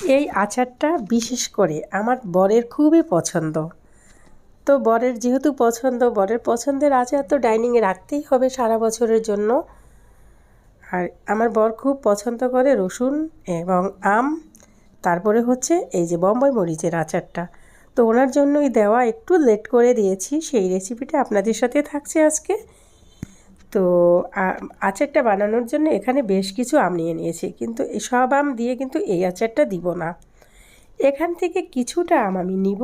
এই আচারটা বিশেষ করে আমার বরের খুবই পছন্দ। তো বরের যেহেতু পছন্দ, বরের পছন্দের আচার তো ডাইনিংয়ে রাখতেই হবে সারা বছরের জন্য। আর আমার বর খুব পছন্দ করে রসুন এবং আম। তারপরে হচ্ছে এই যে বম্বাই মরিচের আচারটা। তো ওনার জন্যই দেওয়া একটু লেট করে দিয়েছি, সেই রেসিপিটা আপনাদের সাথে থাকছে আজকে। তো আচারটা বানানোর জন্য এখানে বেশ কিছু আম নিয়ে নিয়েছি। কিন্তু সব আম দিয়ে কিন্তু এই আচারটা দিব না। এখান থেকে কিছুটা আম আমি নিব।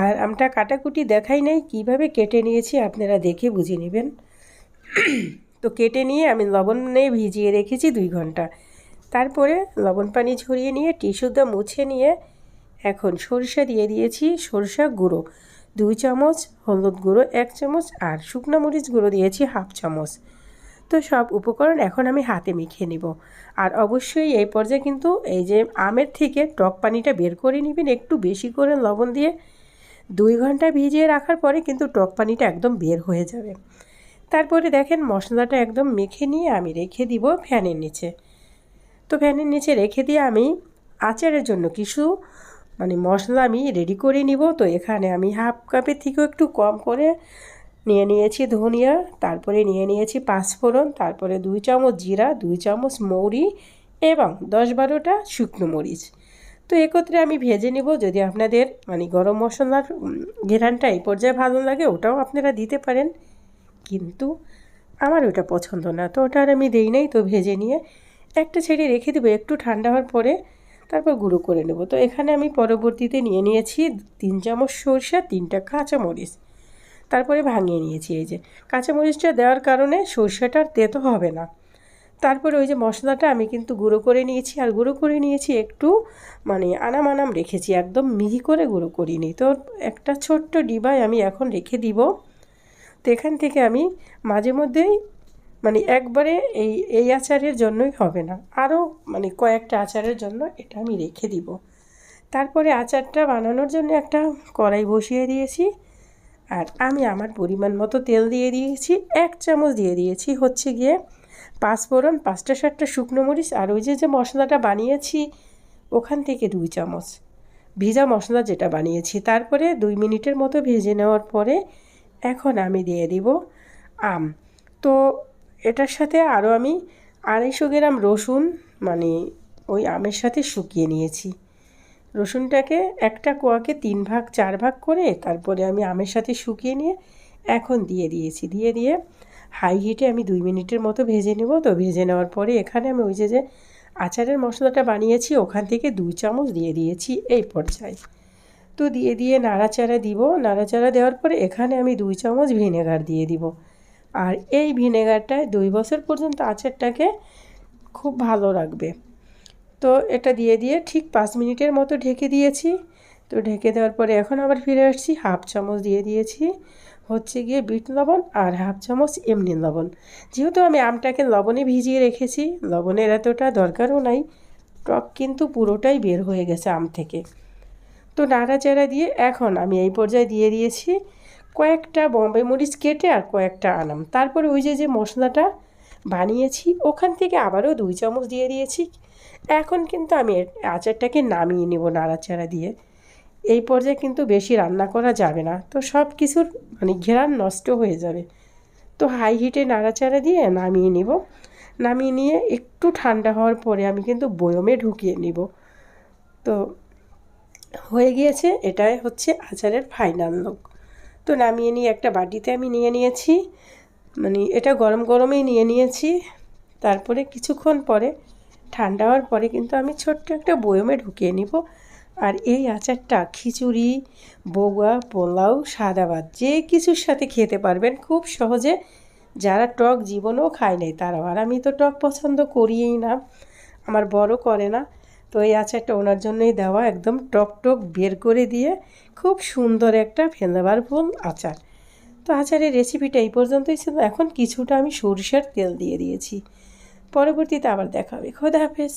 আর আমটা কাটাকুটি দেখাই নাই, কীভাবে কেটে নিয়েছি আপনারা দেখে বুঝে নেবেন। তো কেটে নিয়ে আমি লবণে ভিজিয়ে রেখেছি দুই ঘণ্টা। তারপরে লবণ পানি ঝরিয়ে নিয়ে টিস্যুটা মুছে নিয়ে এখন সরিষা দিয়ে দিয়েছি সরিষা গুঁড়ো। দুই চামচ, হলুদ গুঁড়ো এক চামচ আর শুকনো মরিচ গুঁড়ো দিয়েছি হাফ চামচ। তো সব উপকরণ এখন আমি হাতে মেখে নিব। আর অবশ্যই এই পর্যায়ে কিন্তু এই যে আমের থেকে টক পানিটা বের করে নেবেন একটু বেশি করে লবণ দিয়ে। দুই ঘণ্টা ভিজিয়ে রাখার পরে কিন্তু টক পানিটা একদম বের হয়ে যাবে। তারপরে দেখেন মশলাটা একদম মেখে নিয়ে আমি রেখে দিব ফ্যানের নিচে। তো ফ্যানের নিচে রেখে দিয়ে আমি আচারের জন্য কিছু মানে মশলা আমি রেডি করে নিব, তো এখানে আমি হাফ কাপের থেকেও একটু কম করে নিয়ে নিয়েছি ধনিয়া, তারপরে নিয়ে নিয়েছি পাঁচফোড়ন, তারপরে দুই চামচ জিরা, দুই চামচ মৌরি এবং দশ বারোটা শুকনো মরিচ। তো একত্রে আমি ভেজে নিব, যদি আপনাদের মানে গরম মশলার ঘেরানটা এই পর্যায়ে ভালো লাগে, ওটাও আপনারা দিতে পারেন। কিন্তু আমার ওটা পছন্দ না, তো ওটা আর আমি দেই নাই, তো ভেজে নিয়ে একটা ছেড়ে রেখে দেবো, একটু ঠান্ডা হওয়ার পরে তারপর গুঁড়ো করে নেব। তো এখানে আমি পরবর্তীতে নিয়ে নিয়েছি তিন চামচ সরষা, তিনটা কাঁচামরিচ। তারপরে ভাঙিয়ে নিয়েছি এই যে। কাঁচামরিচটা দেওয়ার কারণে সরষেটার তেতো হবে না। তারপরে ওই যে মশলাটা আমি কিন্তু গুঁড়ো করে নিয়েছি। আর গুঁড়ো করে নিয়েছি একটু মানে আনাম আনাম রেখেছি, একদম মিহি করে গুঁড়ো করিনি। তো একটা ছোট্ট ডিবায় আমি এখন রেখে দিব। তো এখান থেকে আমি মাঝে মধ্যেই মানে একবারে এই এই আচারের জন্যই হবে না। আরও মানে কয়েকটা আচারের জন্য এটা আমি রেখে দিব। তারপরে আচারটা বানানোর জন্য একটা কড়াই বসিয়ে দিয়েছি। আর আমি আমার পরিমাণ মতো তেল দিয়ে দিয়েছি। এক চামচ দিয়ে দিয়েছি হচ্ছে গিয়ে পাঁচফোড়ন, পাঁচটা সাতটা শুকনো মরিচ আর ওই যে যে মশলাটা বানিয়েছি, ওখান থেকে দুই চামচ ভিজা মশলা যেটা বানিয়েছি। তারপরে দুই মিনিটের মতো ভেজে নেওয়ার পরে এখন আমি দিয়ে দিব আম। তো এটার সাথে আরও আমি আড়াইশো গ্রাম রসুন মানে ওই আমের সাথে শুকিয়ে নিয়েছি। রসুনটাকে একটা কোয়াকে তিন ভাগ, চার ভাগ করে তারপরে আমি আমের সাথে শুকিয়ে নিয়ে এখন দিয়ে দিয়েছি। দিয়ে দিয়ে হাই হিটে আমি দুই মিনিটের মতো ভেজে নেব। তো ভেজে নেওয়ার পরে এখানে আমি ওই যে যে আচারের মশলাটা বানিয়েছি, ওখান থেকে দুই চামচ দিয়ে দিয়েছি এই পর্যায়ে। তো দিয়ে দিয়ে নাড়াচাড়া দিব। নাড়াচাড়া দেওয়ার পরে এখানে আমি দুই চামচ ভিনেগার দিয়ে দিব। আর এই ভিনেগারটায় দুই বছর পর্যন্ত আচারটাকে খুব ভালো রাখবে। তো এটা দিয়ে দিয়ে ঠিক পাঁচ মিনিটের মতো ঢেকে দিয়েছি। তো ঢেকে দেওয়ার পরে এখন আবার ফিরে আসছি, হাফ চামচ দিয়ে দিয়েছি হচ্ছে গিয়ে বিট লবণ আর হাফ চামচ এমনি লবণ। যেহেতু আমি আমটাকে লবণে ভিজিয়ে রেখেছি, লবণের এতটা দরকারও নাই, টক কিন্তু পুরোটাই বের হয়ে গেছে আম থেকে। তো নাড়াচাড়া দিয়ে এখন আমি এই পর্যায়ে দিয়ে দিয়েছি। কয়েকটা বম্বে মরিচ কেটে আর কয়েকটা আনাম। তারপরে ওই যে যে মশলাটা বানিয়েছি, ওখান থেকে আবারও দুই চামচ দিয়ে দিয়েছি। এখন কিন্তু আমি আচারটাকে নামিয়ে নেব নাড়াচাড়া দিয়ে। এই পর্যায়ে কিন্তু বেশি রান্না করা যাবে না। তো সব কিছুর মানে ঘেরান নষ্ট হয়ে যাবে। তো হাই হিটে নাড়াচাড়া দিয়ে নামিয়ে নিব। নামিয়ে নিয়ে একটু ঠান্ডা হওয়ার পরে আমি কিন্তু বয়মে ঢুকিয়ে নিব। তো হয়ে গিয়েছে, এটাই হচ্ছে আচারের ফাইনাল লোক তো নামিয়ে নিয়ে একটা বাটিতে আমি নিয়ে নিয়েছি। মানে এটা গরম গরমেই নিয়ে নিয়েছি। তারপরে কিছুক্ষণ পরে, ঠান্ডা হওয়ার পরে কিন্তু আমি ছোট্ট একটা বয়মে ঢুকিয়ে নিব। আর এই আচারটা খিচুড়ি বগুয়া পোলাও সাদা ভাত যে কিছুর সাথে খেতে পারবেন খুব সহজে। যারা টক জীবনেও খায় নাই, তারাও। আর আমি তো টক পছন্দ করিই না। আমার বড় করে না। তো এই আচারটা ওনার জন্যই দেওয়া একদম টক টক বের করে দিয়ে খুব সুন্দর একটা ফেন্দাবার ফুল আচার। তো আচারের রেসিপিটা এই পর্যন্তই ছিল। এখন কিছুটা আমি সরিষার তেল দিয়ে দিয়েছি। পরবর্তীতে আবার দেখা হবে। খোদা হাফেজ।